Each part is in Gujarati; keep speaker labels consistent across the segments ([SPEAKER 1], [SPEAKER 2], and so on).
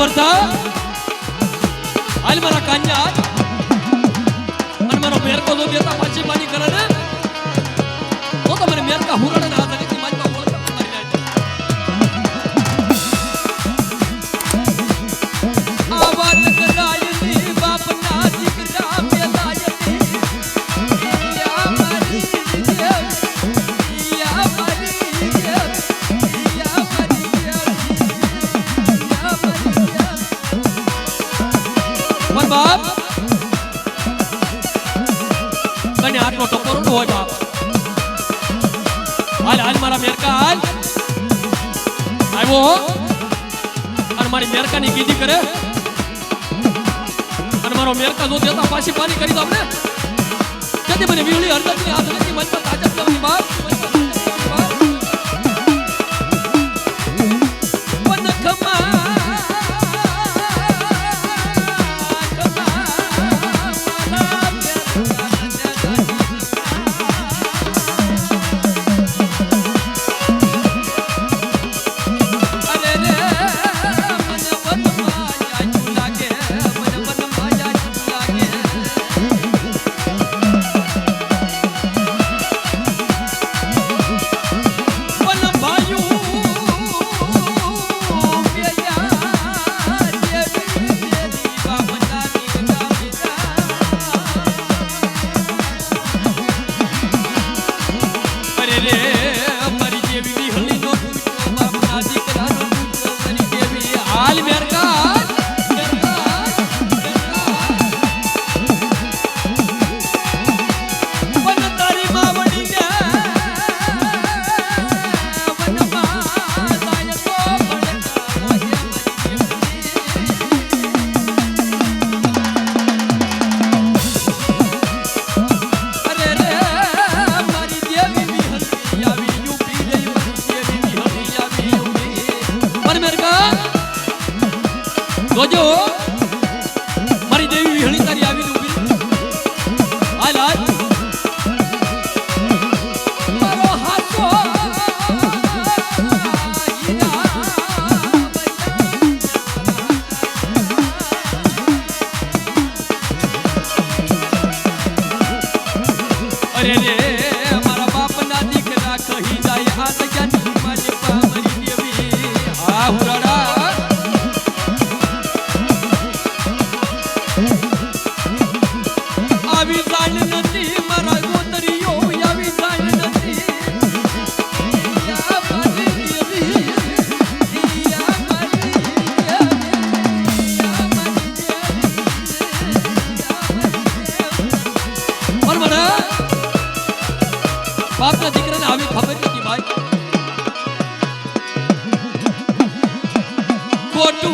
[SPEAKER 1] વરસાદ હાલ મારા કાંજા અને મારો મેરકો દો દેતા પાછી પાણી કરે ને તો તમારી મેરકા હુરા બાપ. અને આટલો ટકોર હોય બાપ હાલ હાલ, મારા મેરકા, હાલ. આવ્યો અને મારી મેરકાની કીધી કરે. અને મારો મેરકા જો દેતા પાછી પાણી કરી દો આપણે તેથી મને વીવલી હરકતની હાથ નથી મન પર તાજા કરવાની બાપ. જેવી હાલ পটু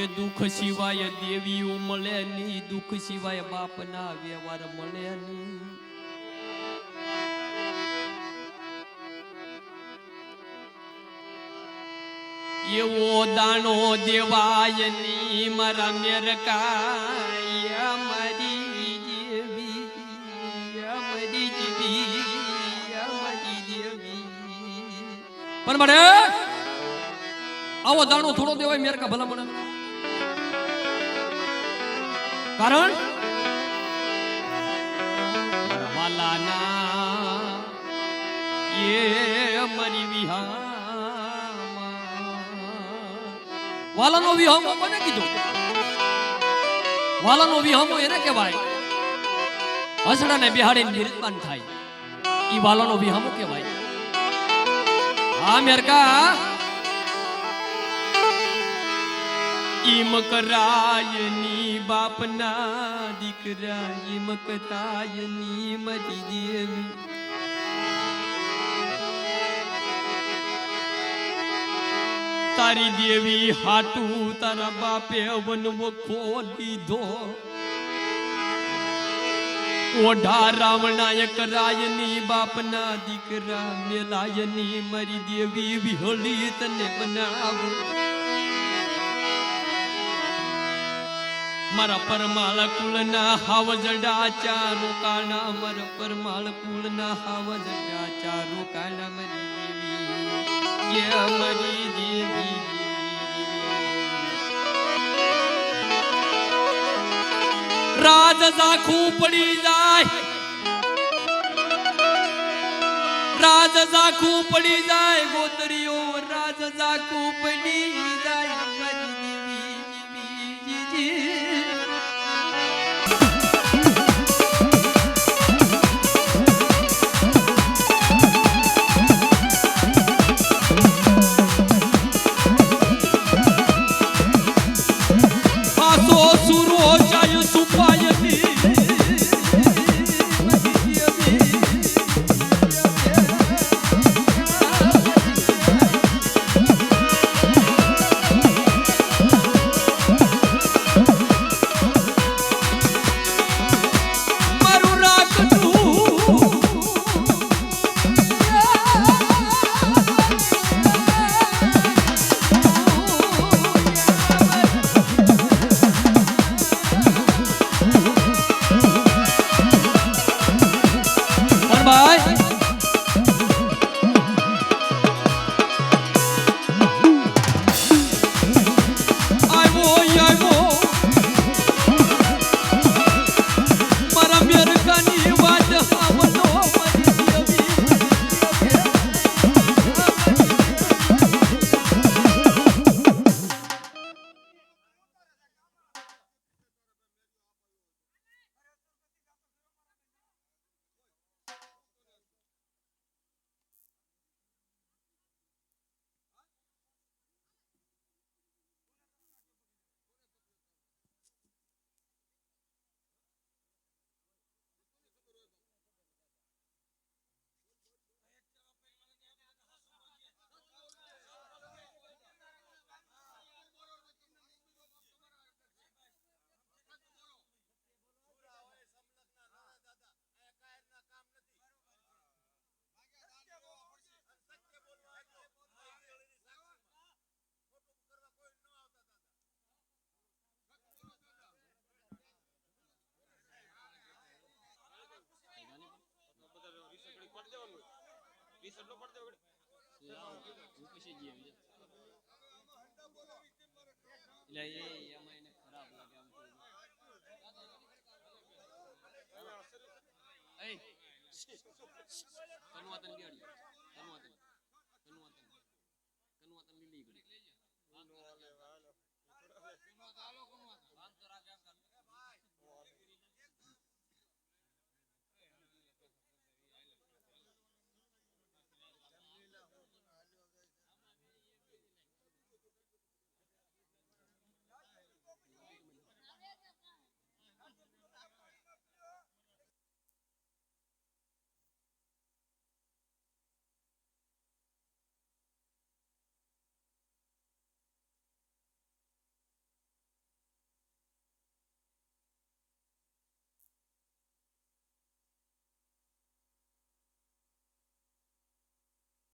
[SPEAKER 1] એ દુઃખ સિવાય દેવીઓ મળે ની દુઃખ સિવાય બાપના વ્યવહાર મળે ની એવો દાણો દેવાયની મારા મેરકાય મારી દેવી મારી દેવી મારી દેવી. પણ મને આવો દાણો થોડો દેવાય, મેરકા ભલા મને કારણ? વાલાના વિહામો કોને કીધું? વાલાનો વિહામો એને કહેવાય. હસડાને બિહાડીને નિર્માણ થાય. ઈ વાલાનો વિહામો કહેવાય. હા, મેરકા. ઈમ કરાયની બાપના દીકરા ઈમ કરાયની મરી દેવી. તારી દેવી હાટું તારા બાપે વનવો ખોલીધો. ઓઢા રાવણાયક રાયની બાપના દીકરા મેલાયની મરી દેવી વિહોળી તને બનાવું. મારા પરમાળ કુલના હાવજડા ચારો કાના, મારા પરમાળ કુલના હાવજડા ચારો કાના, મરી દેવી યે મરી દેવી, રાજ ઝાખું પડી જાય, રાજ ઝાખું પડી જાય, ગોતરીઓ, રાજ ઝાખું પડી જાય મરી એટલે એ એમાં એને ખરાબ લાગે આમ લીલી ઘડી.